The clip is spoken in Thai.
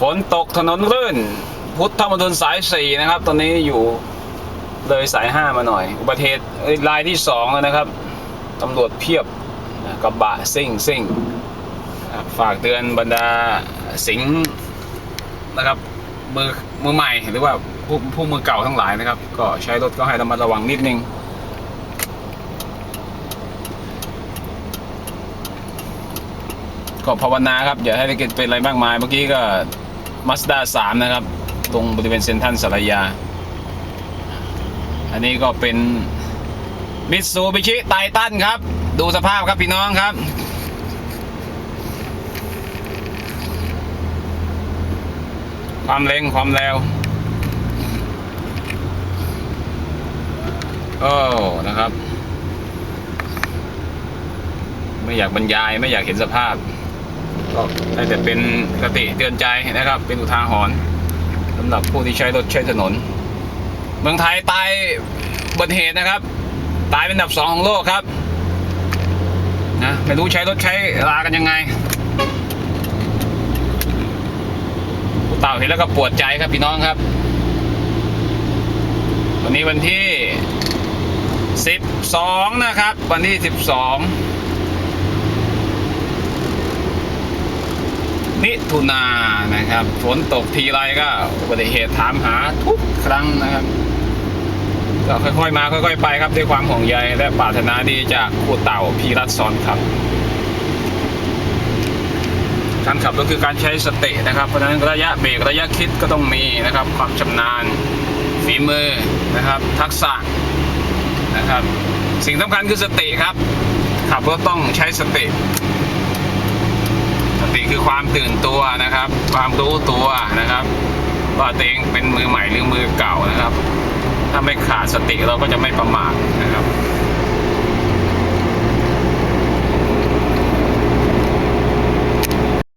ฝนตกถนนลื่น พุทธมณฑลสายสี่นะครับ ตอนนี้อยู่เลยสายห้ามาหน่อย อุบัติเหตุรายที่สองแล้วนะครับตำรวจเพียบกระบะซิ่งซิ่งฝากเตือนบรรดาสิงนะครับมือมือใหม่หรือว่าผู้ผู้มือเก่าทั้งหลายนะครับ ก็ใช้รถก็ให้ระมัดระวังนิดนึงก็ภาวนาครับ อย่าให้ไปเกิดเป็นอะไรมากมาย เมื่อกี้ก็ มาสด้าสามนะครับ ตรงบริเวณเซ็นทรัลสารยา อันนี้ก็เป็นมิตซูบิชิไททันครับ ดูสภาพครับพี่น้องครับ ความเร็งความเร็วโอ้นะครับ ไม่อยากบรรยายไม่อยากเห็นสภาพ ก็ได้แต่เป็นคติเตือนใจนะครับ เป็นอุทาหรณ์สำหรับผู้ที่ใช้รถใช้ถนน เมืองไทยตายบัติเหตุนะครับ ตายเป็นอันดับสองของโลกครับนะไม่รู้ใช้รถใช้ลากันยังไงผู้เต่าเห็นแล้วก็ปวดใจครับพี่น้องครับ วันนี้วันที่ 12 นะครับ วันที่ 12 ถุนานะครับ ฝนตกทีไรก็อุบัติเหตุถามหาทุกครั้งนะครับ ก็ค่อยๆมาค่อยๆไปครับด้วยความห่วงใยและปรารถนาดีจากครูเต่าพีรัตน์สอนครับ การขับก็คือการใช้สตินะครับ เพราะฉะนั้นระยะเบรกระยะคิดก็ต้องมีนะครับ ความชำนาญฝีมือนะครับ ทักษะนะครับ สิ่งสำคัญคือสติครับขับรถต้องใช้สติ ความตื่นตัวนะครับ ความรู้ตัวนะครับว่าตัวเองเป็นมือใหม่หรือมือเก่านะครับ ถ้าไม่ขาดสติเราก็จะไม่ประมาทนะครับ